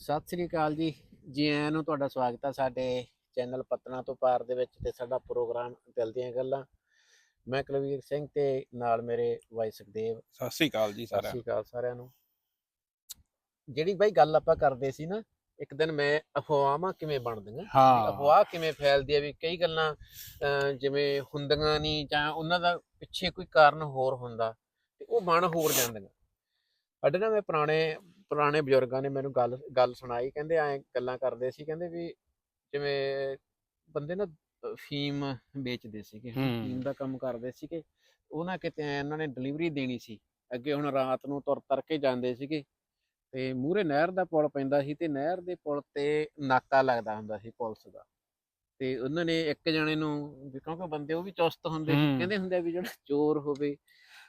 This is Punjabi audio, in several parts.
ਸਤਿ ਸ੍ਰੀ ਅਕਾਲ ਜੀ। ਜੀ ਆਇਆਂ ਨੂੰ ਤੁਹਾਡਾ ਸਵਾਗਤ ਹੈ ਸਾਡੇ ਚੈਨਲ ਪਤਨਾ ਤੋਂ ਪਾਰ ਦੇ ਵਿੱਚ ਤੇ ਸਾਡਾ ਪ੍ਰੋਗਰਾਮ ਦਿਲ ਦੀਆਂ ਗੱਲਾਂ। ਮੈਂ ਕੁਲਵੀਰ ਸਿੰਘ ਤੇ ਨਾਲ ਮੇਰੇ ਭਾਈ ਸੁਖਦੇਵ। ਸਤਿ ਸ੍ਰੀ ਅਕਾਲ ਜੀ ਸਤਿ ਸਾਰਿਆਂ ਸ੍ਰੀ ਅਕਾਲ ਸਾਰਿਆਂ ਨੂੰ। ਜਿਹੜੀ ਬਾਈ ਗੱਲ ਆਪਾਂ ਕਰਦੇ ਸੀ ਨਾ ਇੱਕ ਦਿਨ ਮੈਂ ਅਫਵਾਹਾਂ ਕਿਵੇਂ ਬਣਦੀਆਂ ਅਫਵਾਹ ਕਿਵੇਂ ਫੈਲਦੀ ਹੈ ਵੀ ਕਈ ਗੱਲਾਂ ਜਿਵੇਂ ਹੁੰਦੀਆਂ ਨਹੀਂ ਜਾਂ ਉਹਨਾਂ ਦਾ ਪਿੱਛੇ ਕੋਈ ਕਾਰਨ ਹੋਰ ਹੁੰਦਾ ਤੇ ਉਹ ਬਣ ਹੋਰ ਜਾਂਦੀਆਂ। ਸਾਡੇ ਨਾਲ ਮੈਂ ਪੁਰਾਣੇ ਪੁਰਾਣੇ ਬਜ਼ੁਰਗਾਂ ਨੇ ਮੈਨੂੰ ਗੱਲ ਗੱਲ ਸੁਣਾਈ ਕਹਿੰਦੇ ਐ ਗੱਲਾਂ ਕਰਦੇ ਸੀ ਕਹਿੰਦੇ ਵੀ ਜਿਵੇਂ ਬੰਦੇ ਨਾ ਫੀਮ ਵੇਚਦੇ ਸੀਗੇ। ਫੀਮ ਦਾ ਕੰਮ ਕਰਦੇ ਸੀਗੇ ਉਹ ਨਾ ਕਿਤੇ ਐਂ ਉਹਨਾਂ ਨੇ ਡਿਲੀਵਰੀ ਦੇਣੀ ਸੀ ਅੱਗੇ ਹੁਣ ਰਾਤ ਨੂੰ ਤੁਰ ਤਰ ਕੇ ਜਾਂਦੇ ਸੀਗੇ ਤੇ ਮੂਹਰੇ ਨਹਿਰ ਦਾ ਪੁਲ ਪੈਂਦਾ ਸੀ ਤੇ ਨਹਿਰ ਦੇ ਪੁਲ ਤੇ ਨਾਕਾ ਲੱਗਦਾ ਹੁੰਦਾ ਸੀ ਪੁਲਿਸ ਦਾ ਤੇ ਉਹਨਾਂ ਨੇ ਇੱਕ ਜਣੇ ਨੂੰ ਕਿਉਂਕਿ ਬੰਦੇ ਉਹ ਵੀ ਚੁਸਤ ਹੁੰਦੇ। ਕਹਿੰਦੇ ਹੁੰਦੇ ਵੀ ਜਿਹੜਾ ਚੋਰ ਹੋਵੇ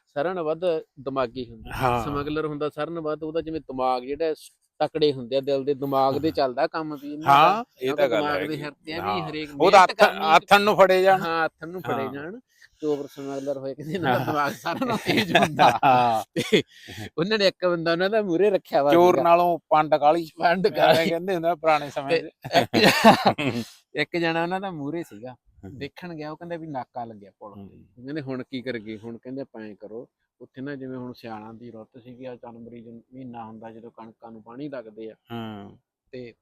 ਸਾਰਿਆਂ ਨਾਲੋਂ ਵੱਧ ਦਿਮਾਗੀ ਹੁੰਦਾ ਹਾਂ। ਸਮਗਲਰ ਹੁੰਦਾ ਸਾਰਿਆਂ ਨਾਲੋਂ ਵੱਧ ਉਹਦਾ ਜਿਵੇਂ ਦਿਮਾਗ ਜਿਹੜਾ ਤਕੜੇ ਹੁੰਦੇ ਆ ਦਿਲ ਦੇ ਦਿਮਾਗ ਦੇ ਚੱਲਦਾ ਕੰਮ ਵੀ ਇਹਨਾਂ ਦਾ। ਹਾਂ ਇਹ ਤਾਂ ਗੱਲ ਦਿਮਾਗ ਹੈ ਦੇ ਹਿਰਦੇ ਆ ਵੀ ਹਰੇਕ ਉਹਦਾ ਮਿਹਨਤ ਹੱਥ ਕਰਨੀ ਹੱਥਨ ਨੂੰ ਫੜੇ ਜਾਣ ਹਾਂ ਹੱਥ ਨੂੰ ਫੜੇ ਹਾਂ। ਜਾਣ ਚੋਰ ਸਮਗਲਰ ਹੋਏ ਕਿਸੇ ਨਾਲ ਹਾਂ। ਦਿਮਾਗ ਸਾਰਿਆਂ ਨਾਲੋਂ ਤੇਜ਼ ਹੁੰਦਾ ਹਾਂ ਤੇ ਉਹਨਾਂ ਨੇ ਇੱਕ ਬੰਦਾ ਉਹਨਾਂ ਦਾ ਮੂਹਰੇ ਰੱਖਿਆ ਵਾ ਚੋਰ ਸੀਗਾ। ਨਾਲੋਂ ਪੰਡ ਕਾਲੀ ਵੰਡ ਐਵੇਂ ਕਹਿੰਦੇ ਹੁੰਦਾ ਪੁਰਾਣੇ ਸਮੇਂ ਇੱਕ ਇੱਕ ਜਣਾ ਉਹਨਾਂ ਦਾ ਮੂਹਰੇ ਸੀਗਾ। ਦੇਖਣ ਗਿਆ ਉਹ ਕਹਿੰਦਾ ਵੀ ਨਾਕਾ ਲੱਗਿਆ ਪੁਲ ਤੇ। ਕਹਿੰਦੇ ਹੁਣ ਕੀ ਕਰਗੇ ਹੁਣ ਕਹਿੰਦੇ ਪੈਂ ਕਰੋ ਉੱਥੇ ਨਾ ਜਿਵੇਂ ਹੁਣ ਸਿਆਲਾਂ ਦੀ ਰੁੱਤ ਸੀਗੀ ਆ ਜਨਵਰੀ ਜਨ- ਮਹੀਨਾ ਹੁੰਦਾ ਜਦੋਂ ਕਣਕਾਂ ਨੂੰ ਪਾਣੀ ਲੱਗਦੇ ਆ। ਹੂੰ। ਤੇ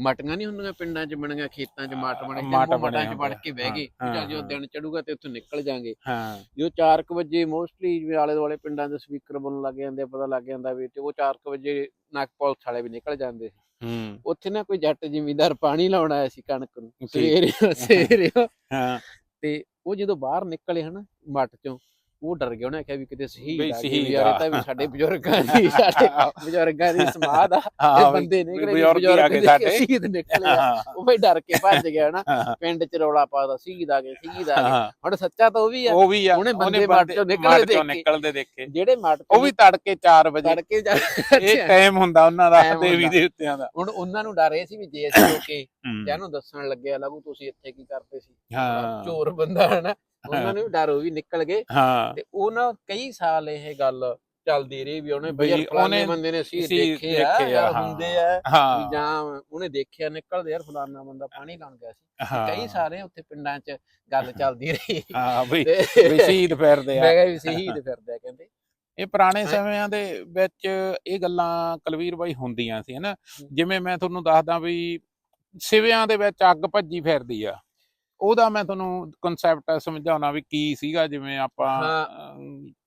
ਮਟੀਆਂ ਨਹੀਂ ਹੁੰਦੀਆਂ ਪਿੰਡਾਂ 'ਚ ਬਣੀਆਂ ਖੇਤਾਂ 'ਚ ਮਟ ਬਣੇ ਮਟ ਤੇ ਮਟਾਂ 'ਚ ਵੜ। ਕੇ ਬਹਿ ਗਏ ਜਦੋਂ ਹਾਂ। ਦਿਨ ਚੜੂਗਾ ਤੇ ਉੱਥੋਂ ਨਿਕਲ ਜਾਾਂਗੇ। ਹਾਂ। ਜਦੋਂ 4:00 ਵਜੇ ਮੋਸਟਲੀ ਜਿਵੇਂ ਆਲੇ ਦੁਆਲੇ ਪਿੰਡਾਂ ਦੇ ਸਪੀਕਰ ਬੋਲਣ ਲੱਗ ਜਾਂਦੇ ਪਤਾ ਲੱਗ ਜਾਂਦਾ ਵੀ ਤੇ ਉਹ 4:00 ਵਜੇ ਨੱਕ ਪੁਲਿਸ ਵਾਲੇ ਵੀ ਨਿਕਲ ਜਾਂਦੇ ਸੀ। ਹੂੰ। ਉੱਥੇ ਨਾ ਕੋਈ ਜੱਟ ਜ਼ਿਮੀਂਦਾਰ ਪਾਣੀ ਲਾਉਣ ਆਇਆ ਸੀ ਕਣਕ ਨੂੰ। ਸਵੇਰੇ ਸਵੇਰੇ ਹਾਂ। ਤੇ ਉਹ ਜਦੋਂ ਬਾਹਰ ਨਿਕਲੇ ਹਨਾ ਮੱਟ ਚੋਂ ਉਹ ਡਰ ਗਿਆ ਉਹਨੇ ਆਖਿਆ ਵੀ ਕਿਤੇ ਸ਼ਹੀਦ ਆ ਗਏ। ਯਾਰ ਇਹ ਤਾਂ ਵੀ। ਸਾਡੇ ਬਜ਼ੁਰਗਾਂ ਦੀ ਸਾਡੇ ਬਜ਼ੁਰਗਾਂ ਦੀ ਸਮਾਦ ਆ। ਇਹ ਬੰਦੇ ਨੇ ਕਿਹੜੇ ਬਜ਼ੁਰਗ ਆ ਦੇ ਸਾਡੇ। ਸ਼ਹੀਦ ਨਿਕਲੇ ਉਹ ਵੀ ਡਰ ਕੇ ਭੱਜ ਗਿਆ ਨਾ। ਪਿੰਡ ਚ ਰੌਲਾ ਪਾਦਾ ਸ਼ਹੀਦ ਆ ਗਏ ਸ਼ਹੀਦ ਆ ਗਏ। ਹੁਣ ਸੱਚਾ ਤਾਂ ਉਹ ਵੀ ਆ। ਉਹ ਵੀ ਆ। ਉਹਨੇ ਬੰਦੇ ਮੱਟ ਚੋਂ ਨਿਕਲਦੇ ਦੇਖੇ। ਨਿਕਲਦੇ ਦੇਖੇ। ਜਿਹੜੇ ਮੱਟ ਉਹ ਵੀ ਤੜਕੇ 4 ਵਜੇ। ਤੜਕੇ ਜਾ ਇਹ ਟਾਈਮ ਹੁੰਦਾ ਉਹਨਾਂ ਦਾ ਦੇਵੀ। ਦੇਵਤਿਆਂ ਦਾ। ਹੁਣ ਉਹਨਾਂ ਨੂੰ ਡਰ ਇਹ ਸੀ ਵੀ ਜੇ ਅਸੀਂ ਲੋਕੇ ਹੂੰ, ਜਾਂ ਨੂੰ ਦੱਸਣ ਲੱਗਿਆ ਲੱਗੂ ਤੁਸੀਂ ਇੱਥੇ ਕੀ ਕਰਦੇ ਸੀ। ਹਾਂ। ਚੋਰ ਬੰਦਾ ਹੈ ਨਾ ਉਹਨਾਂ ਨੂੰ ਡਰ ਉਹ ਵੀ ਨਿਕਲ ਗਏ। ਹਾਂ। ਤੇ ਉਹ ਨਾ ਕਈ ਸਾਲ ਇਹ ਗੱਲ ਚੱਲਦੀ ਰਹੀ ਵੀ ਉਹਨੇ ਬਈ ਉਹਨੇ ਬੰਦੇ ਨੇ ਸੀ ਦੇਖੇ ਆ। ਹੁੰਦੇ ਆ ਜਾਂ ਉਹਨੇ ਦੇਖਿਆ ਨਿਕਲਦੇ ਯਾਰ ਫਲਾਣਾ ਬੰਦਾ ਪਾਣੀ ਲਾਉਣ ਗਿਆ ਸੀ। ਕਈ ਸਾਰੇ ਉੱਥੇ ਪਿੰਡਾਂ 'ਚ ਗੱਲ ਚੱਲਦੀ ਰਹੀ। ਹਾਂ ਬਈ ਵੀ ਸ਼ਹੀਦ ਫਿਰਦੇ ਆ। ਮੈਂ ਕਿਹਾ ਵੀ ਸ਼ਹੀਦ ਫਿਰਦੇ ਆ ਕਹਿੰਦੇ। ਇਹ ਪੁਰਾਣੇ। ਸਮਿਆਂ ਦੇ ਵਿੱਚ ਇਹ ਗੱਲਾਂ ਕਲਵੀਰ ਬਾਈ ਹੁੰਦੀਆਂ ਸੀ ਹਨਾ। ਜਿਵੇਂ ਮੈਂ ਤੁਹਾਨੂੰ ਦੱਸਦਾ ਵੀ ਸਿਵਿਆਂ ਦੇ ਵਿੱਚ ਅੱਗ ਭੱਜੀ ਫਿਰਦੀ ਆ। ਉਹਦਾ ਮੈਂ ਤੁਹਾਨੂੰ ਕਨਸੈਪਟ ਸਮਝਾਉਣਾ ਵੀ ਕੀ ਸੀਗਾ ਜਿਵੇਂ ਆਪਾਂ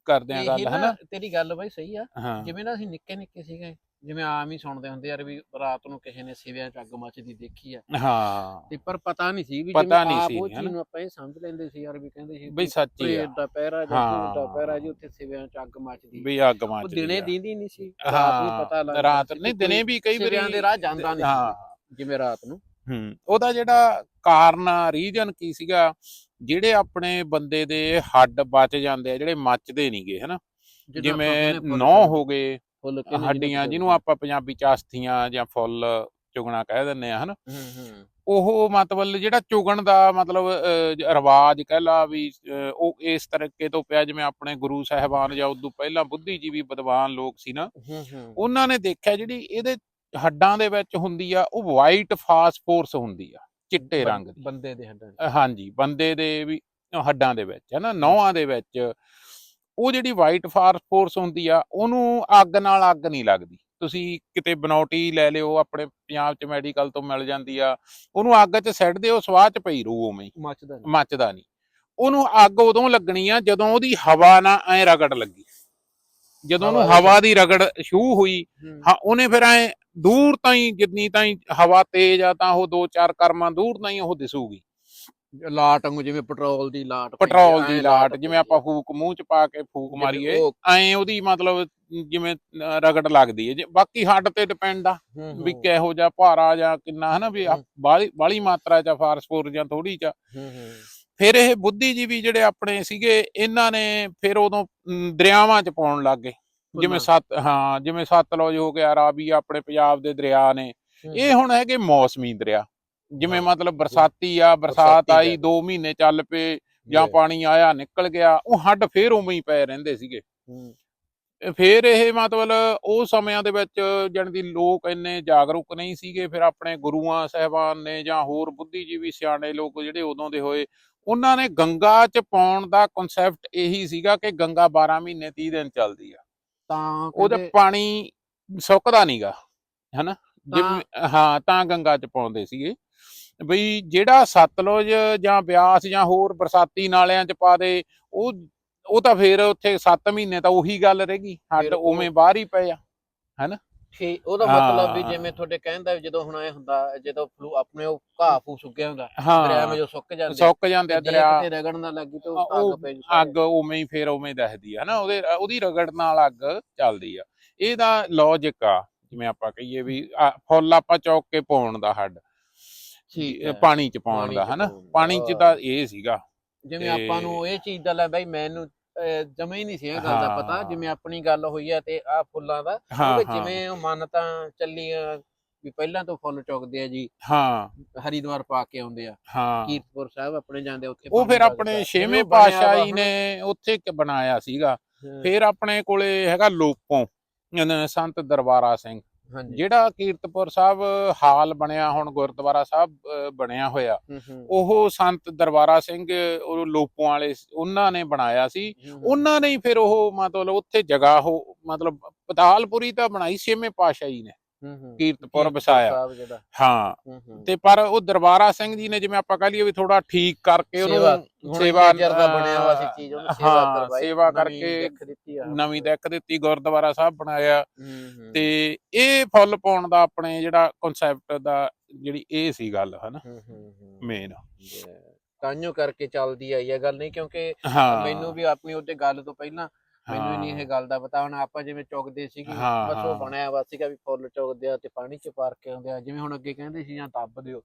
ਕਰਦੇ ਆ ਗੱਲ ਹਨਾ? ਤੇਰੀ ਗੱਲ ਬਾਈ ਸਹੀ ਆ। ਜਿਵੇਂ ਨਾ ਅਸੀਂ ਨਿੱਕੇ ਨਿੱਕੇ ਸੀਗੇ ਜਿਵੇਂ ਆਮ ਹੀ ਸੁਣਦੇ ਹੁੰਦੇ ਯਾਰ ਵੀ ਰਾਤ ਨੂੰ ਕਿਸੇ ਨੇ ਸਿਵਿਆਂ 'ਚ ਅੱਗ ਮੱਚਦੀ ਦੇਖੀ ਆ। ਹਾਂ। ਤੇ ਪਰ ਪਤਾ ਨਹੀਂ ਸੀ ਵੀ ਜਿਵੇਂ ਆਪ ਉਹ? ਚੀਜ਼ ਨੂੰ ਆਪਾਂ ਇਹ ਸਮਝ ਲੈਂਦੇ ਸੀ ਯਾਰ ਵੀ ਕਹਿੰਦੇ ਸੀ ਬਈ ਸੱਚੀ ਆ। ਦਾ ਪਹਿਰਾ ਜਾਂ ਦਾ ਪਹਿਰਾ ਜੀ ਉੱਥੇ ਸਿਵਿਆਂ 'ਚ ਅੱਗ ਮੱਚਦੀ। ਵੀ ਅੱਗ ਉਹ ਮੱਚਦੀ ਦਿਨੇ। ਦੀਂਦੀ ਨਹੀਂ ਸੀ। ਰਾਤ ਨੂੰ ਪਤਾ ਲੱਗਦਾ ਰਾਤ ਨਹੀਂ ਦਿਨੇ ਵੀ ਕਈ ਸਿਵਿਆਂ ਵਾਰੀ ਦੇ ਰਾਹ ਜਾਂਦਾ ਨਹੀਂ ਜਿਵੇਂ ਰਾਤ ਨੂੰ। ਹੂੰ ਉਹਦਾ ਜਿਹੜਾ ਕਾਰਨ ਰੀਜਨ ਕੀ ਸੀਗਾ ਜਿਹੜੇ ਆਪਣੇ ਬੰਦੇ ਦੇ ਹੱਡ ਬਚ ਜਾਂਦੇ ਆ ਜਿਹੜੇ ਮੱਚਦੇ ਨਹੀਂਗੇ ਹਨਾ? ਜਿਵੇਂ ਨੌ ਹੋ ਗਏ ਹੱਡੀਆਂ ਜਿਹਨੂੰ ਆਪਾਂ ਪੰਜਾਬੀ ਚ ਅਸਥੀਆਂ ਜਾਂ ਫੁੱਲ ਚੁਗਣਾ ਕਹਿ ਦਿੰਦੇ ਆ ਹਨਾ? ਹੂੰ ਹੂੰ। ਉਹ ਮਤਲਬ ਜਿਹੜਾ ਚੁਗਣ ਦਾ ਮਤਲਬ ਰਿਵਾਜ ਕਹਿ ਲਾ ਵੀ ਉਹ ਇਸ ਤਰੀਕੇ ਤੋਂ ਪਿਆ ਜਿਵੇਂ ਆਪਣੇ ਗੁਰੂ ਸਾਹਿਬਾਨ ਜਾਂ ਉਦੋਂ ਪਹਿਲਾਂ ਬੁੱਧੀਜੀਵੀ ਵਿਦਵਾਨ ਲੋਕ ਸੀ ਨਾ ਹੂੰ ਹੂੰ। ਉਹਨਾਂ ਨੇ ਦੇਖਿਆ ਜਿਹੜੀ ਇਹਦੇ ਹੱਡਾਂ ਦੇ ਵਿੱਚ ਹੁੰਦੀ ਆ ਉਹ ਵਾਈਟ ਫਾਸਫੋਰਸ ਹੁੰਦੀ ਆ ਚਿੱਟੇ ਰੰਗ ਦੀ ਬੰਦੇ ਦੇ ਹੱਡਾਂ। ਅ, ਹਾਂਜੀ ਬੰਦੇ ਦੇ ਵੀ ਹੱਡਾਂ ਦੇ ਵਿੱਚ ਹੈ ਨਾ ਨੌਹਾਂ ਦੇ ਵਿੱਚ ਉਹ ਜਿਹੜੀ ਵਾਈਟ ਫਾਸਫੋਰਸ ਹੁੰਦੀ ਆ ਉਹਨੂੰ ਅੱਗ ਨਾਲ ਅੱਗ ਨਹੀਂ ਲੱਗਦੀ ਤੁਸੀਂ ਕਿਤੇ ਬਨੌਟੀ ਲੈ ਲਿਓ ਆਪਣੇ ਪੰਜਾਬ ਚ ਮੈਡੀਕਲ ਤੋਂ ਮਿਲ ਜਾਂਦੀ ਆ ਉਹਨੂੰ ਅੱਗ 'ਚ ਸਿੱਟ ਦਿਓ ਸਵਾਹ 'ਚ ਪਈ ਰੂ ਉਵੇਂ ਮੱਚਦਾ ਨੀ। ਮੱਚਦਾ ਨਹੀਂ ਉਹਨੂੰ ਅੱਗ ਉਦੋਂ ਲੱਗਣੀ ਆ ਜਦੋਂ ਉਹਦੀ ਹਵਾ ਨਾਲ ਐ ਰਗੜ ਲੱਗੀ ਜਦੋਂ ਉਹਨੂੰ ਹਵਾ ਦੀ ਰਗੜ ਸ਼ੂ ਹੋਈ। ਹਾਂ ਉਹਨੇ ਫਿਰ ਐ ਦੂਰ ਤਾਈਂ ਜਿੰਨੀ ਤਾਈਂ ਹਵਾ ਤੇਜ਼ ਆ ਤਾਂ ਉਹ ਦੋ ਚਾਰ ਕਰਮਾਂ ਦੂਰ ਤਾਈਂ ਉਹ ਦਿਸੂਗੀ। ਲਾਟ ਵਾਂਗੂ ਜਿਵੇਂ ਪੈਟਰੋਲ ਦੀ ਲਾਟ ਪੈਟਰੋਲ ਦੀ ਲਾਟ ਜਿਵੇਂ ਆਪਾਂ ਫੂਕ ਮੂੰਹ ਚ ਪਾ ਕੇ ਫੂਕ ਮਾਰੀਏ ਐਂ ਉਹਦੀ ਮਤਲਬ ਜਿਵੇਂ ਰਗੜ ਲੱਗਦੀ ਹੈ। ਬਾਕੀ ਹੱਡ ਤੇ ਡਿਪੈਂਡ ਆ ਵੀ ਕਿਹੋ ਜਿਹਾ ਭਾਰਾ ਜਾਂ ਕਿੰਨਾ ਹਨਾ ਵੀ। ਬਾਲੀ ਮਾਤਰਾ ਚ ਫਾਸਫੋਰ ਜਾਂ ਥੋੜੀ ਚ। ਫਿਰ ਇਹ ਬੁੱਧੀਜੀਵੀ ਜਿਹੜੇ ਆਪਣੇ ਸੀਗੇ ਇਹਨਾਂ ਨੇ ਫਿਰ ਉਦੋਂ ਦਰਿਆਵਾਂ ਚ ਪਾਉਣ ਲੱਗ ਗਏ। ਜਿਵੇਂ। ਸਤ ਹਾਂ ਜਿਵੇਂ ਸਤਲੁਜ ਹੋ ਗਿਆ ਰਾਵੀ ਆਪਣੇ ਪੰਜਾਬ ਦੇ ਦਰਿਆ ਨੇ ਇਹ ਹੁਣ ਹੈਗੇ ਮੌਸਮੀ ਦਰਿਆ ਜਿਵੇਂ। ਮਤਲਬ ਬਰਸਾਤੀ ਆ ਬਰਸਾਤ ਆਈ ਦਰਿਆ। 2 ਮਹੀਨੇ ਚੱਲ ਪਏ ਜਾਂ। ਪਾਣੀ ਆਇਆ ਨਿਕਲ ਗਿਆ ਉਹ ਹੱਡ ਫੇਰ ਉਵੇਂ ਹੀ ਪਏ ਰਹਿੰਦੇ ਸੀਗੇ ਫਿਰ ਇਹ ਮਤਲਬ ਉਹ ਸਮਿਆਂ ਦੇ ਵਿੱਚ ਜਾਣੀ ਦੀ ਲੋਕ ਇੰਨੇ ਜਾਗਰੂਕ ਨਹੀਂ ਸੀਗੇ ਫਿਰ ਆਪਣੇ ਗੁਰੂਆਂ ਸਾਹਿਬਾਨ ਨੇ ਜਾਂ ਹੋਰ ਬੁੱਧੀਜੀਵੀ ਸਿਆਣੇ ਲੋਕ ਜਿਹੜੇ ਉਦੋਂ ਦੇ ਹੋਏ ਉਹਨਾਂ ਨੇ ਗੰਗਾ ਚ ਪਾਉਣ ਦਾ ਕਨਸੈਪਟ ਇਹੀ ਸੀਗਾ ਕਿ ਗੰਗਾ 12 ਮਹੀਨੇ 30 ਦਿਨ ਚੱਲਦੀ ਆ ਤਾਂ ਉਹਦਾ ਪਾਣੀ ਸੁੱਕਦਾ ਨਹੀਂਗਾ ਹਨਾ? ਹਾਂ। ਤਾਂ ਗੰਗਾ ਚ ਪਾਉਂਦੇ ਸੀਗੇ। ਬਈ ਜਿਹੜਾ ਸਤਲੁਜ ਜਾਂ ਬਿਆਸ ਜਾਂ ਹੋਰ ਬਰਸਾਤੀ ਨਾਲਿਆਂ ਚ ਪਾ ਦੇ ਉਹ ਉਹ ਤਾਂ ਫੇਰ ਉੱਥੇ 7 ਮਹੀਨੇ ਤਾਂ ਉਹੀ ਗੱਲ ਰਹਿ ਗਈ। ਹੱਡ ਉਵੇਂ ਬਾਹਰ ਹੀ ਪਏ ਆ ਠੀਕ ਉਹਦਾ ਮਤਲਬ ਵੀ ਹਾਂ। ਜਿਵੇਂ ਤੁਹਾਡੇ ਕਹਿੰਦਾ ਜਦੋਂ ਹੁਣ ਇਹ ਹੁੰਦਾ ਜਦੋਂ ਫਲੂ ਆਪਣੇ ਉਹ ਘਾਹ ਫੂ ਸੁੱਕਿਆ ਹੁੰਦਾ ਦਰਿਆ ਵਿੱਚ ਹਾਂ ਜੋ ਸੁੱਕ ਜਾਂਦੇ। ਸੁੱਕ ਜਾਂਦੇ ਦਰਿਆ। ਕਿਤੇ ਰਗੜਨ ਨਾ ਲੱਗੀ ਤਾਂ ਅੱਗ ਪੈ ਅੱਗ ਉਵੇਂ ਹੀ ਫੇਰ ਉਵੇਂ ਦਿਖਦੀ ਆ ਹਨਾ? ਉਹਦੇ ਉਹਦੀ ਰਗੜ ਨਾਲ ਅੱਗ ਚੱਲਦੀ ਆ। ਇਹਦਾ ਲੌਜੀਕ ਆ ਜਿਵੇਂ ਆਪਾਂ ਕਹੀਏ ਵੀ ਫੁੱਲ ਆਪਾਂ ਚੌਕ ਕੇ ਪਾਉਣ ਦਾ ਹੱਡ ਹੈ। ਪਾਣੀ ਚ ਪਾਉਣ ਦਾ ਹਨਾ। ਪਾਣੀ ਚ ਤਾਂ ਇਹ ਸੀਗਾ। ਜਿਵੇਂ ਆਪਾਂ ਤੇ- ਨੂੰ ਇਹ ਚੀਜ਼ ਦਾ ਲੈ ਬਈ ਮੈਨੂੰ ਜਮੇ ਹੀ ਨਹੀਂ ਸੀ ਇਹ ਗੱਲ ਦਾ ਪਤਾ। ਜਿਵੇਂ ਆਪਣੀ ਗੱਲ ਹੋਈ ਹੈ ਤੇ ਆ ਫੁੱਲਾਂ ਦਾ। ਜਿਵੇਂ ਉਹ ਮਨ ਤਾਂ ਚੱਲੀ ਆ ਵੀ ਪਹਿਲਾਂ ਤੋਂ ਫੁੱਲ ਚੁੱਕਦੇ ਆ ਜੀ। ਹਾਂ। ਹਰੀਦਵਾਰ ਪਾ ਕੇ ਆਉਂਦੇ ਆ। ਹਾਂ। ਕੀਰਤਪੁਰ ਸਾਹਿਬ ਆਪਣੇ ਜਾਂਦੇ ਉੱਥੇ ਉਹ ਫਿਰ। ਆਪਣੇ ਜਿਵੇਂ ਛੇਵੇਂ ਉਹ ਬਣਿਆ ਵਾ ਪਾਤਸ਼ਾਹੀ ਹੁਣ, ਨੇ ਉੱਥੇ ਇੱਕ ਬਣਾਇਆ ਸੀਗਾ। ਫਿਰ ਆਪਣੇ ਕੋਲੇ ਹੈਗਾ ਲੋਪੋਂ ਸੰਤ ਦਰਬਾਰਾ ਸਿੰਘ। ਜਿਹੜਾ ਕੀਰਤਪੁਰ ਸਾਹਿਬ ਹਾਲ ਬਣਿਆ ਹੁਣ ਗੁਰਦੁਆਰਾ ਸਾਹਿਬ ਬਣਿਆ ਹੋਇਆ ਉਹ ਸੰਤ ਦਰਬਾਰਾ ਸਿੰਘ ਉਹ ਲੋਪੋਂ ਵਾਲੇ ਉਹਨਾਂ ਨੇ ਬਣਾਇਆ ਸੀ। ਉਹਨਾਂ ਨੇ ਹੀ ਫਿਰ ਉਹ ਮਤਲਬ ਉੱਥੇ ਜਗ੍ਹਾ ਉਹ ਮਤਲਬ ਪਤਾਲਪੁਰੀ ਤਾਂ ਬਣਾਈ ਛੇਵੇਂ ਪਾਤਸ਼ਾਹੀ ਨੇ। ਕੀਰਤਪੁਰ ਵਸਾਇਆ ਸਾਹਿਬ ਜਿਹੜਾ। ਹਾਂ। ਹੂੰ, ਹੂੰ। ਤੇ ਪਰ ਉਹ ਦਰਬਾਰਾ ਸਿੰਘ ਜੀ ਨੇ ਜਿਵੇਂ ਆਪਾਂ ਕਹ ਲਈਏ ਵੀ ਥੋੜਾ ਠੀਕ ਕਰਕੇ ਸੇਵਾ ਉਹਨੂੰ ਸੇਵਾ ਦਾ ਬਣਿਆ ਹੋਇਆ ਸੀ ਚੀਜ਼ ਉਹਨੂੰ ਸੇਵਾ ਹਾਂ, ਕਰਵਾਈ ਸੇਵਾ ਨਵੀਂ ਕਰਕੇ ਦਿੱਖ ਦਿੱਤੀ ਆ। ਨਵੀਂ ਦਿੱਖ ਦਿੱਤੀ ਗੁਰਦੁਆਰਾ ਸਾਹਿਬ ਬਣਾਇਆ। ਹੂੰ, ਹੂੰ। ਤੇ ਇਹ ਫੁੱਲ ਪਾਉਣ ਦਾ ਆਪਣੇ ਜਿਹੜਾ ਕਨਸੈਪਟ ਦਾ ਜਿਹੜੀ ਇਹ ਸੀ ਗੱਲ ਹਨਾ? ਹੂੰ, ਹੂੰ, ਹੂੰ। ਮੇਨ ਤਾਂਯੋ ਕਰਕੇ ਚੱਲਦੀ ਆਈ ਹੈ ਗੱਲ ਨਹੀਂ ਕਿਉਂਕਿ ਹਾਂ। ਮੈਨੂੰ ਵੀ ਆਪਣੀ ਉਹਤੇ ਗੱਲ ਤੋਂ ਪਹਿਲਾਂ ਮੈਨੂੰ ਨਹੀਂ ਇਹ ਗੱਲ ਦਾ ਪਤਾ ਹੁਣ ਆਪਾਂ ਜਿਵੇਂ ਚੁੱਕਦੇ ਸੀਗੇ ਬਸ ਉਹ। ਬਣਿਆ ਵਾ ਸੀਗਾ ਵੀ ਫੁੱਲ ਚੁੱਕਦੇ ਆ ਤੇ ਪਾਣੀ ਚ ਪਾਰ ਕੇ ਆਉਂਦੇ ਆ ਜਿਵੇਂ ਹੁਣ ਅੱਗੇ ਕਹਿੰਦੇ ਸੀ ਜਾਂ ਦੱਬ ਦਿਓ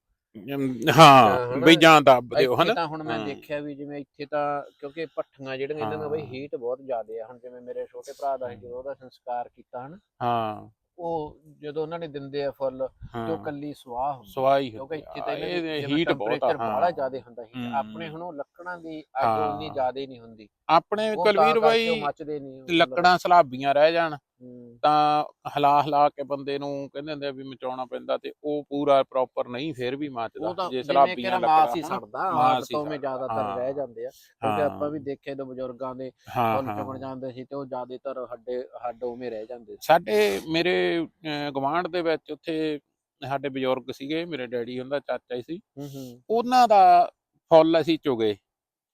ਹਾਂ? ਬਈ ਜਾਂ ਦੱਬ ਦਿਓ ਹਨਾ ਤਾਂ ਹੁਣ ਮੈਂ। ਦੇਖਿਆ ਵੀ ਜਿਵੇਂ ਇੱਥੇ ਤਾਂ ਕਿਉਂਕਿ ਭੱਠੀਆਂ ਜਿਹੜੀਆਂ ਇਹਨਾਂ ਦਾ ਬਈ। ਹੀਟ ਬਹੁਤ ਜ਼ਿਆਦਾ ਆ ਹੁਣ ਜਿਵੇਂ ਮੇਰੇ ਛੋਟੇ ਭਰਾ ਦਾ ਜਦੋਂ ਉਹਦਾ ਸੰਸਕਾਰ ਕੀਤਾ ਹਨ ਹਾਂ ਉਹ ਜਦੋਂ ਉਹਨਾਂ ਨੇ ਦਿੰਦੇ ਆ ਫੁੱਲ ਹਾਂ ਕੱਲੀ ਸਵਾਹ ਹੁੰਦੀ ਸਵਾਈ ਕਿਉਂਕਿ ਇੱਥੇ ਹੁੰਦੀ ਤਾਂ ਆ, ਇਹਨਾਂ ਇਹ ਦੀ ਹੀਟ ਬਹੁਤ ਆ ਬੜਾ। ਜ਼ਿਆਦਾ ਹੁੰਦਾ ਸੀ ਹੂੰ। ਆਪਣੇ ਹੁਣ ਉਹ ਲੱਕੜਾਂ ਦੀ ਅੱਗ। ਉਨੀ ਜ਼ਿਆਦਾ ਨਹੀਂ ਹੁੰਦੀ ਆਪਣੇ ਕੁਲਵੀਰ ਬਾਈ ਲੱਕੜਾਂ ਸਲਾਬੀਆਂ ਰਹਿ ਜਾਣ। ਤਾਂ ਹਲਾ ਹਲਾ ਕੇ ਬੰਦੇ ਨੂੰ ਕਹਿੰਦੇ ਹੁੰਦੇ ਆ ਵੀ ਮਚਾਉਣਾ ਪੈਂਦਾ ਤੇ ਉਹ ਪੂਰਾ ਪ੍ਰੋਪਰ ਨਹੀਂ ਫੇਰ ਵੀ ਮੱਚਦਾ। ਜੇ ਸਲਾਬੀਆਂ ਕਿਹੜਾ ਮਾਸ ਹੀ ਸੜਦਾ ਮਾਸ ਤੋਂ ਮੇ ਜ਼ਿਆਦਾਤਰ। ਰਹਿ ਜਾਂਦੇ ਆ। ਕਿਉਂਕਿ ਆਪਾਂ ਵੀ ਦੇਖੇ ਤਾਂ ਬਜ਼ੁਰਗਾਂ ਦੇ ਹਾਂ ਚੁਗਣ ਜਾਂਦੇ ਸੀ ਤੇ ਉਹ ਜ਼ਿਆਦਾਤਰ ਹੱਡੇ ਹੱਡ ਉਵੇਂ ਰਹਿ ਜਾਂਦੇ ਸਾਡੇ ਮੇਰੇ ਗਵਾਂਢ ਦੇ ਵਿੱਚ ਉੱਥੇ ਸਾਡੇ ਬਜ਼ੁਰਗ ਸੀਗੇ ਮੇਰੇ ਡੈਡੀ ਹੁੰਦਾ ਚਾਚਾ ਹੀ ਸੀ ਉਹਨਾਂ ਦਾ ਫੁੱਲ ਅਸੀਂ ਚੁਗੇ।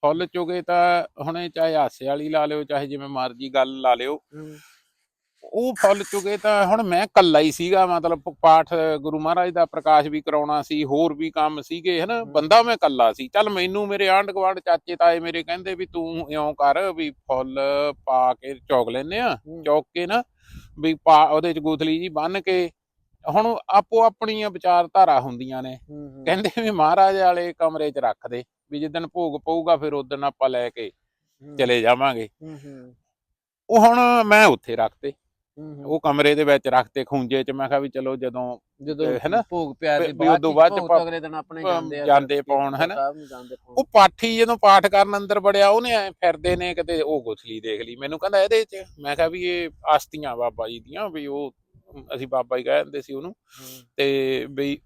ਫੁੱਲ ਚੁਗੇ ਤਾਂ ਹੁਣੇ ਚਾਹੇ ਹਾਸੇ ਵਾਲੀ ਲਾ ਲਿਓ ਚਾਹੇ ਜਿਵੇਂ ਮਰਜ਼ੀ ਗੱਲ ਲਾ ਲਿਓ। ਉਹ ਫੁੱਲ ਚੁਗੇ ਤਾਂ ਹੁਣ ਮੈਂ ਕੱਲਾ ਹੀ ਸੀਗਾ ਮਤਲਬ ਪਾਠ ਗੁਰੂ ਮਹਾਰਾਜ ਦਾ ਪ੍ਰਕਾਸ਼ ਵੀ ਕਰਾਉਣਾ ਸੀ ਹੋਰ ਵੀ ਕੰਮ ਸੀਗੇ ਹਨਾ। ਬੰਦਾ ਮੈਂ ਕੱਲਾ ਸੀ ਚੱਲ ਮੈਨੂੰ ਮੇਰੇ ਆਂਢ ਗੁਆਂਢ ਚਾਚੇ ਤਾਏ ਮੇਰੇ ਕਹਿੰਦੇ ਵੀ ਤੂੰ ਇਉਂ ਕਰ ਵੀ ਫੁੱਲ ਪਾ ਕੇ ਚੌਕ ਲੈਨੇ ਆ। ਚੌਕ ਕੇ ਨਾ ਵੀ ਪਾ ਉਹਦੇ ਚ ਗੂਥਲੀ ਜੀ ਬੰਨ ਕੇ ਹੁਣ ਆਪੋ ਆਪਣੀਆਂ ਵਿਚਾਰਧਾਰਾ ਹੁੰਦੀਆਂ ਨੇ ਕਹਿੰਦੇ ਵੀ ਮਹਾਰਾਜ ਵਾਲੇ ਕਮਰੇ 'ਚ ਰੱਖ ਦੇ ਵੀ ਜਿੱਦਣ ਭੋਗ ਪਊਗਾ ਫਿਰ ਉਦੋਂ ਆਪਾਂ ਲੈ ਕੇ। ਚਲੇ ਜਾਵਾਂਗੇ ਉਹ ਹੁਣ ਮੈਂ ਉੱਥੇ ਰੱਖਤੇ। ਉਹ ਕਮਰੇ ਦੇ ਵਿੱਚ ਰੱਖਤੇ ਖੂੰਜੇ 'ਚ ਮੈਂ ਕਿਹਾ ਵੀ ਚਲੋ ਜਦੋਂ ਜਦੋਂ ਹਨਾ? ਭੋਗ ਪਿਆ ਦੇ ਬਾਅਦ ਉਦੋਂ ਬਾਅਦ ਚ ਅਗਲੇ ਦਿਨ ਆਪਣੇ ਜਾਂਦੇ ਆ ਜਾਂਦੇ ਪਾਉਣ, ਹਨਾ? ਉਹ ਪਾਠੀ ਜਦੋਂ ਪਾਠ ਕਰਨ ਅੰਦਰ ਵੜਿਆ ਉਹਨੇ ਐ ਫਿਰਦੇ ਨੇ ਕਿਤੇ ਉਹ ਗੁਥਲੀ ਦੇਖ ਲਈ ਮੈਨੂੰ ਕਹਿੰਦਾ ਇਹਦੇ 'ਚ ਮੈਂ ਕਿਹਾ ਵੀ ਇਹ ਆਸਤੀਆਂ ਬਾਬਾ ਜੀ ਦੀਆਂ ਵੀ ਉਹ ਅਸੀਂ ਬਾਬਾ ਹੀ ਕਹਿੰਦੇ ਸੀ ਉਹਨੂੰ। ਤੇ ਵੀ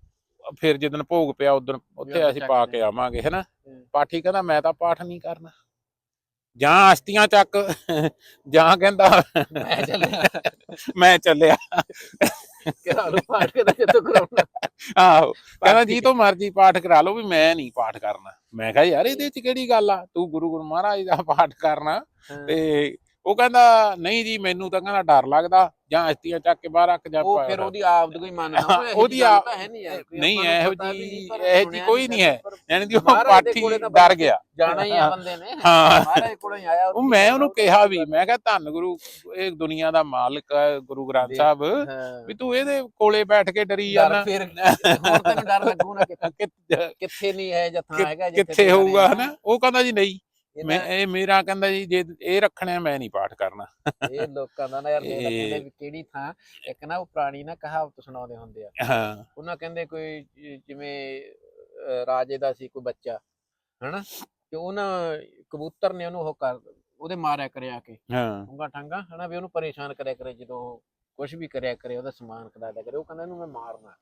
ਫਿਰ ਜਦੋਂ ਭੋਗ ਪਿਆ ਉਦੋਂ ਉੱਥੇ ਅਸੀਂ ਪਾ। ਕੇ ਆਵਾਂਗੇ ਹੈਨਾ। ਪਾਠੀ ਕਹਿੰਦਾ ਮੈਂ ਤਾਂ ਪਾਠ ਨਹੀਂ ਕਰਨਾ ਜਾਂ ਆਸਤੀਆਂ ਚੱਕ ਜਾਂ ਕਹਿੰਦਾ ਮੈਂ ਚੱਲਿਆ। ਮੈਂ ਚੱਲਿਆ। ਕਰਾ ਲਓ ਪਾਠ ਕੇ ਜਦੋਂ ਕਰਾਉਣਾ। ਆਹੋ ਕਹਿੰਦਾ। ਜੀ ਤੋਂ ਮਰਜ਼ੀ ਪਾਠ ਕਰਾ ਲਓ ਵੀ ਮੈਂ ਨਹੀਂ ਪਾਠ ਕਰਨਾ। ਮੈਂ ਕਿਹਾ ਯਾਰ ਇਹਦੇ ਚ ਕਿਹੜੀ ਗੱਲ ਆ? ਤੂੰ ਗੁਰੂ ਗੁਰੂ ਮਹਾਰਾਜ ਦਾ ਪਾਠ ਕਰਨਾ। ਤੇ ਉਹ ਕਹਿੰਦਾ ਨਹੀਂ ਜੀ ਮੈਨੂੰ ਤਾਂ ਕਹਿੰਦਾ ਡਰ ਲੱਗਦਾ ਜਾਂ ਅਸਤੀਆਂ ਚੱਕ ਕੇ ਬਾਹਰ ਰੱਖ ਜਾ ਉਹ ਫਿਰ ਉਹਦੀ ਆਪ ਦੀ ਕੋਈ ਮੰਨਦਾ ਉਹਦੀ ਆਪ- ਨਹੀਂ ਇਹੋ ਪਰ ਇਹੋ ਸੁਣਿਆ ਕੋਈ ਨਹੀਂ ਹੈ। ਯਾਨੀ ਕਿ ਉਹ ਮਹਾਰਾਜ ਦੇ ਪਾਠੀ ਕੋਲੇ ਤਾਂ ਡਰ ਗਿਆ। ਜਾਣਾ ਹੀ ਆ ਬੰਦੇ ਨੇ। ਹਾਂ। ਮਹਾਰਾਜ ਕੋਲੇ ਆਇਆ ਉਹ ਮੈਂ ਉਹਨੂੰ ਕਿਹਾ ਵੀ ਮੈਂ ਕਿਹਾ ਧੰਨ ਗੁਰੂ ਇਹ ਦੁਨੀਆ ਦਾ ਮਾਲਕ ਹੈ ਗੁਰੂ ਗ੍ਰੰਥ ਸਾਹਿਬ ਹਾਂ। ਵੀ ਤੂੰ ਇਹਦੇ ਕੋਲੇ ਬੈਠ ਕੇ ਡਰੀ ਡਰ ਜਾਣਾ। ਫਿਰ ਹੁਣ ਤੈਨੂੰ ਡਰ ਲੱਗੂ ਨਾ ਕਿੱਥੇ। ਕਿ- ਕਿੱਥੇ ਨਹੀਂ ਹੈ ਜਾਂ ਥਾਂ ਹੈਗਾ ਜਿੱਥੇ ਕਿੱਥੇ ਹੋਊਗਾ। ਹਨਾ? ਉਹ ਕਹਿੰਦਾ ਜੀ ਨਹੀਂ। ਮੈਂ ਇਹ ਮੇਰਾ ਕਹਿੰਦਾ ਜੀ ਜੇ ਇਹ ਰੱਖਣਾ ਮੈਂ ਨਹੀਂ ਪਾਠ ਕਰਨਾ। ਇਹ ਲੋਕਾਂ ਦਾ ਨਾ ਯਾਰ ਦੇਖ ਇਹ- ਕਹਿੰਦੇ ਵੀ ਕਿਹੜੀ ਥਾਂ ਇੱਕ ਨਾ ਉਹ ਪੁਰਾਣੀ ਨਾ ਕਹਾਵਤ ਸੁਣਾਉਂਦੇ ਹੁੰਦੇ ਆ। ਹਾਂ। ਉਹਨਾਂ ਕਹਿੰਦੇ ਕੋਈ ਜ- ਜਿਵੇਂ ਰਾਜੇ ਦਾ ਸੀ ਕੋਈ ਬੱਚਾ ਹਨਾ? ਤੇ ਉਹਨਾਂ ਕਬੂਤਰ ਨੇ ਉਹਨੂੰ ਉਹ ਕਰ ਉਹਦੇ ਮਾਰਿਆ ਕਰਿਆ ਕੇ। ਹਾਂ। ਠੰਗਾ ਠੰਗਾ ਹਨਾ ਵੀ ਉਹਨੂੰ ਪਰੇਸ਼ਾਨ ਕਰਿਆ ਕਰੇ ਜਦੋਂ ਕੁਝ ਵੀ ਕਰਿਆ ਕਰੇ ਉਹਦਾ ਸਮਾਨ ਕਰਾਦਾ ਕਰੇ ਉਹ ਕਹਿੰਦਾ ਇਹਨੂੰ ਮੈਂ ਮਾਰਨਾ।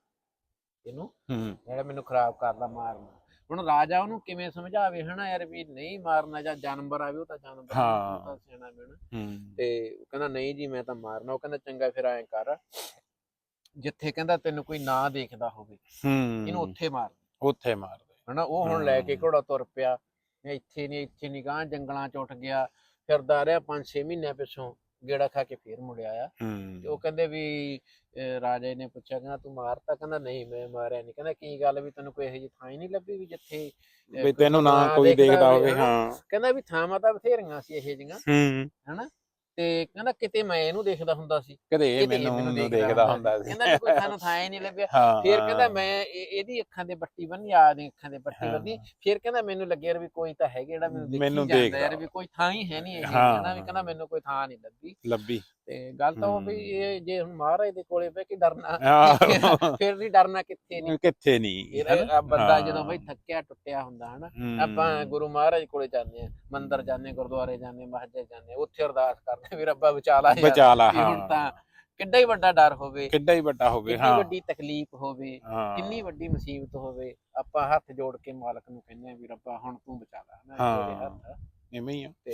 ਇਹਨੂੰ? ਹੂੰ। ਜਿਹੜਾ ਮੈਨੂੰ ਖਰਾਬ ਕਰਦਾ ਮਾਰਨਾ। ਹੁਣ ਰਾਜਾ ਉਹਨੂੰ ਕਿਵੇਂ ਸਮਝਾਵੇ ਹਨਾ ਯਾਰ ਵੀ ਨਹੀਂ ਮਾਰਨਾ ਜਾਂ ਜਾਨਵਰ ਆਵੇ ਉਹ ਤਾਂ ਜਾਨਵਰ ਹਾਂ। ਸਿਆਣਾ ਬਣਾ ਹੂੰ। ਤੇ ਉਹ ਕਹਿੰਦਾ ਨਹੀਂ ਜੀ ਮੈਂ ਤਾਂ ਮਾਰਨਾ। ਉਹ ਕਹਿੰਦਾ ਚੰਗਾ ਫਿਰ ਐਂ ਕਰ ਜਿੱਥੇ ਕਹਿੰਦਾ ਤੈਨੂੰ ਕੋਈ ਨਾ ਦੇਖਦਾ ਹੋਵੇ ਇਹਨੂੰ ਉੱਥੇ ਮਾਰ। ਉੱਥੇ ਮਾਰ ਦੇ। ਹਨਾ ਉਹ ਹੁਣ ਲੈ ਕੇ। ਘੋੜਾ ਤੁਰ ਪਿਆ ਇੱਥੇ ਨਹੀਂ ਇੱਥੇ ਨਹੀਂ ਗਾਂ ਜੰਗਲਾਂ ਚ ਉੱਠ ਗਿਆ ਫਿਰਦਾ ਰਿਹਾ 5-6 ਮਹੀਨਿਆਂ ਪਿਛੋਂ ਗੇੜਾ ਖਾ ਕੇ ਫੇਰ ਮੁੜਿਆ ਆ। ਤੇ ਉਹ ਕਹਿੰਦੇ ਵੀ ਰਾਜੇ ਨੇ ਪੁੱਛਿਆ ਕਹਿੰਦਾ ਤੂੰ ਮਾਰਤਾ? ਕਹਿੰਦਾ ਨਹੀਂ ਮੈਂ ਮਾਰਿਆ ਨਹੀਂ। ਕਹਿੰਦਾ ਕੀ ਗੱਲ ਵੀ ਤੈਨੂੰ ਕੋਈ ਇਹੋ ਜਿਹੀ ਥਾਂ ਹੀ ਨਹੀਂ ਲੱਭੀ ਵੀ ਜਿੱਥੇ ਵੀ ਤੈਨੂੰ ਨਾ ਕੋਈ ਦੇਖਦਾ ਹੋਵੇ। ਹਾਂ। ਕਹਿੰਦਾ ਵੀ ਥਾਵਾਂ ਤਾਂ ਬਥੇਰੀਆਂ ਸੀ ਇਹੋ ਜਿਹੀਆਂ। ਹੂੰ। ਹਨਾ? ਤੇ ਕਹਿੰਦਾ ਕਿਤੇ ਮੈਂ ਇਹਨੂੰ ਦੇਖਦਾ ਹੁੰਦਾ ਸੀ। ਕਦੇ ਇਹ ਕਿਤੇ ਇਹ ਮੈਨੂੰ ਦੇਖਦਾ ਹੁੰਦਾ ਸੀ। ਕਹਿੰਦਾ ਵੀ ਕੋਈ ਸਾਨੂੰ ਥਾਂ ਹੀ ਨਹੀਂ ਲੱਭਿਆ ਹਾਂ ਫੇਰ ਕਹਿੰਦਾ ਮੈਂ ਇਹ- ਇਹਦੀ ਅੱਖਾਂ ਦੇ ਬੱਟੀ ਬੰਨੀ ਆ ਦੀ ਅੱਖਾਂ ਦੇ ਬੱਟੀ ਹਾਂ। ਬੰਨੀ। ਫੇਰ ਕਹਿੰਦਾ ਮੈਨੂੰ ਲੱਗਿਆ ਯਾਰ ਵੀ ਕੋਈ ਤਾਂ ਹੈਗਾ ਜਿਹੜਾ ਮੈਨੂੰ ਦੇਖੀ ਮੈਨੂੰ ਜਾਂਦਾ ਦੇਖਦਾ। ਯਾਰ ਵੀ ਕੋਈ ਥਾਂ ਹੀ ਹੈ ਨਹੀਂ ਇਹ ਹਾਂ। ਕਹਿੰਦਾ ਵੀ ਕਹਿੰਦਾ ਮੈਨੂੰ ਕੋਈ ਥਾਂ ਨਹੀਂ ਲੱਭੀ। ਲੱਭੀ। ਤੇ ਗੱਲ ਤਾਂ ਉਹ ਵੀ। ਇਹ ਜੇ ਹੁਣ ਮਹਾਰਾਜ ਦੇ ਕੋਲੇ ਪਏ ਕਿ ਡਰਨਾ। ਫਿਰ ਨਹੀਂ ਡਰਨਾ ਕਿੱਥੇ ਨਹੀਂ ਕਿੱਥੇ ਨਹੀਂ ਬੰਦਾ। ਜਦੋਂ ਬਈ ਥੱਕਿਆ ਟੁੱਟਿਆ ਹੁੰਦਾ ਹਨਾ। ਆਪਾਂ ਗੁਰੂ ਮਹਾਰਾਜ ਕੋਲੇ ਜਾਂਦੇ ਆ ਮੰਦਿਰ ਜਾਂਦੇ ਗੁਰਦੁਆਰੇ ਜਾਂਦੇ ਮਸਜਿਦ ਜਾਂਦੇ ਉੱਥੇ ਅਰਦਾਸ ਕਰਦੇ ਵੀ ਰੱਬਾ ਬਚਾ ਲਾ ਯਾਰ ਬਚਾ ਲਾ ਵੀ ਹੁਣ ਤਾਂ ਕਿੱਡਾ ਹੀ ਵੱਡਾ ਡਰ ਹੋਵੇ ਕਿੱਡਾ ਹੀ ਵੱਡਾ ਹੋਵੇ ਕਿੰਨੀ ਹਾਂ ਵੱਡੀ ਤਕਲੀਫ ਹੋਵੇ ਕਿੰਨੀ ਵੱਡੀ ਮੁਸੀਬਤ ਹੋਵੇ ਆਪਾਂ ਹੱਥ ਜੋੜ ਕੇ ਮਾਲਕ ਨੂੰ ਕਹਿੰਦੇ ਆ ਵੀ ਰੱਬਾ ਹੁਣ ਤੂੰ ਬਚਾ ਲੈ। ਤੇਰੇ ਹੱਥ ਆ। ਇਵੇਂ ਹੀ ਆ ਤੇ